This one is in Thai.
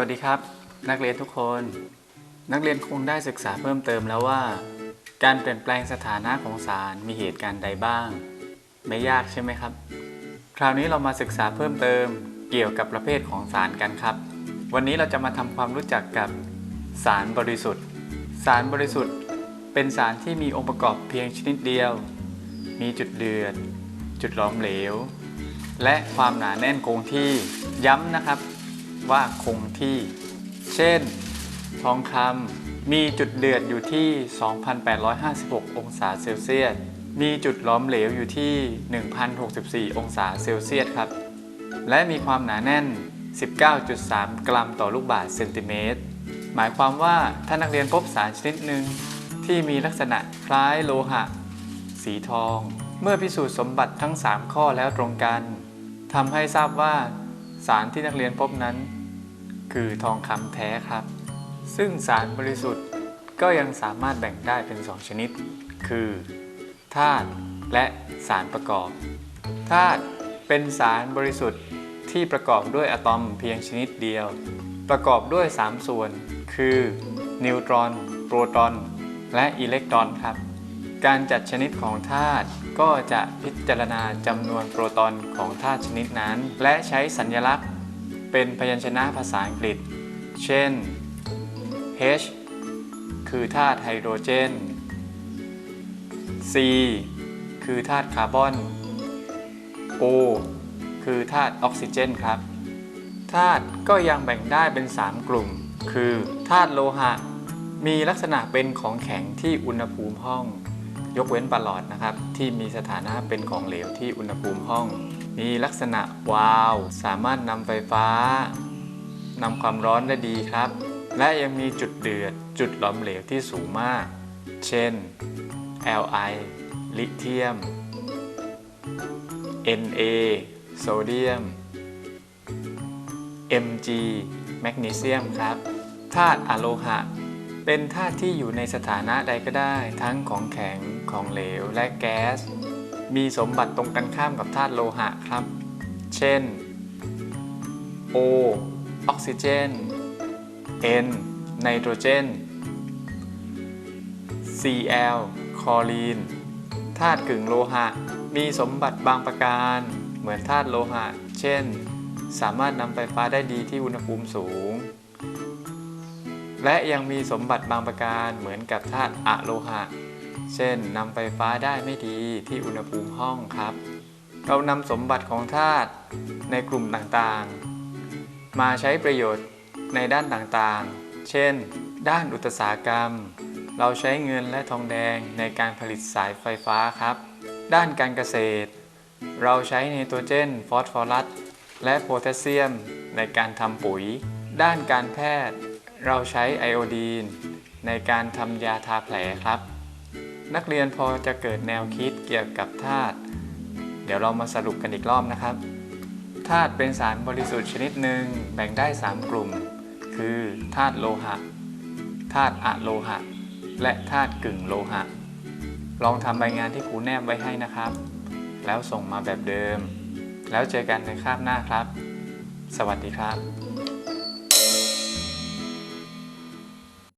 วัสดีครับ นักเรียนทุกคน นักเรียนคงได้ศึกษาเพิ่มเติมแล้วว่า การเปลี่ยนแปลงสถานะของสารมีเหตุการณ์ใดบ้าง ไม่ยากใช่ไหมครับ คราวนี้เรามาศึกษาเพิ่มเติมเกี่ยวกับประเภทของสารกันครับ วันนี้เราจะมาทำความรู้จักกับสารบริสุทธิ์ สารบริสุทธิ์เป็นสารที่มีองค์ประกอบเพียงชนิดเดียว มีจุดเดือด จุดหลอมเหลว และความหนาแน่นคงที่ย้ำนะครับ ว่าคงที่ เช่น ทองคำมีจุดเดือดอยู่ที่ 2,856 องศาเซลเซียส มีจุดล้อมเหลวอยู่ที่ 1,064 องศาเซลเซียสครับ และมีความหนาแน่น 19.3 กรัมต่อลูกบาศก์เซนติเมตร หมายความว่าถ้านักเรียนพบสารชนิดหนึ่งที่มีลักษณะคล้ายโลหะ สีทอง เมื่อพิสูจน์สมบัติทั้ง 3 ข้อแล้วตรงกันทำให้ทราบว่าสารที่นักเรียนพบนั้น คือทองคำแท้ครับ ซึ่งสารบริสุทธิ์ก็ยังสามารถแบ่งได้เป็น2ชนิด คือธาตุและสารประกอบธาตุเป็นสารบริสุทธิ์ที่ประกอบด้วยอะตอมเพียงชนิดเดียว ประกอบด้วย 3 ส่วน คือนิวตรอน โปรตอน และอิเล็กตรอนครับ การจัดชนิดของธาตุก็จะพิจารณาจำนวนโปรตอนของธาตุชนิดนั้น และใช้สัญลักษณ์ เป็นพยัญชนะภาษาอังกฤษ เช่น H คือธาตุไฮโดรเจน C คือธาตุคาร์บอน O คือธาตุออกซิเจนครับ ธาตุก็ยังแบ่งได้เป็น 3 กลุ่ม คือธาตุโลหะ มีลักษณะเป็นของแข็งที่อุณหภูมิห้อง ยกเว้นปลอดนะครับ ที่มีสถานะเป็นของเหลวที่อุณหภูมิห้อง มีลักษณะวาล์วสามารถนำไฟฟ้านำความร้อนได้ดีครับ และยังมีจุดเดือดจุดหลอมเหลวที่สูงมาก เช่น Li ลิเธียม Na โซเดียม Mg แมกนีเซียมครับธาตุอะโลหะ เป็นธาตุที่อยู่ในสถานะใดก็ได้ ทั้งของแข็งของเหลวและแก๊ส มีสมบัติตรงกันข้ามกับธาตุโลหะครับ เช่น O ออกซิเจน N ไนโตรเจน Cl คลอรีนธาตุกึ่งโลหะ มีสมบัติบางประการ เหมือนธาตุโลหะ เช่น สามารถนำไฟฟ้าได้ดีที่อุณหภูมิสูง และยังมีสมบัติบางประการเหมือนกับธาตุอะโลหะ เช่นนำไฟฟ้าได้ไม่ดีที่อุณหภูมิห้องครับ เรานำสมบัติของธาตุในกลุ่มต่างๆ มาใช้ประโยชน์ในด้านต่างๆ เช่น ด้านอุตสาหกรรม เราใช้เงินและทองแดงในการผลิตสายไฟฟ้าครับ ด้านการเกษตร เราใช้ไนโตรเจนฟอสฟอรัสและโพแทสเซียมในการทำปุ๋ย ด้านการแพทย์ เราใช้ไอโอดีนในการทำยาทาแผลครับ นักเรียนพอจะเกิดแนวคิดเกี่ยวกับธาตุเดี๋ยวเรามาสรุปกันอีกรอบนะครับธาตุเป็นสารบริสุทธิ์ชนิดหนึ่งแบ่งได้ 3 กลุ่ม คือธาตุโลหะธาตุอะโลหะ และธาตุกึ่งโลหะ ลองทำใบงานที่ครูแนบไว้ให้นะครับ แล้วส่งมาแบบเดิม แล้วเจอกันในคาบหน้าครับ สวัสดีครับ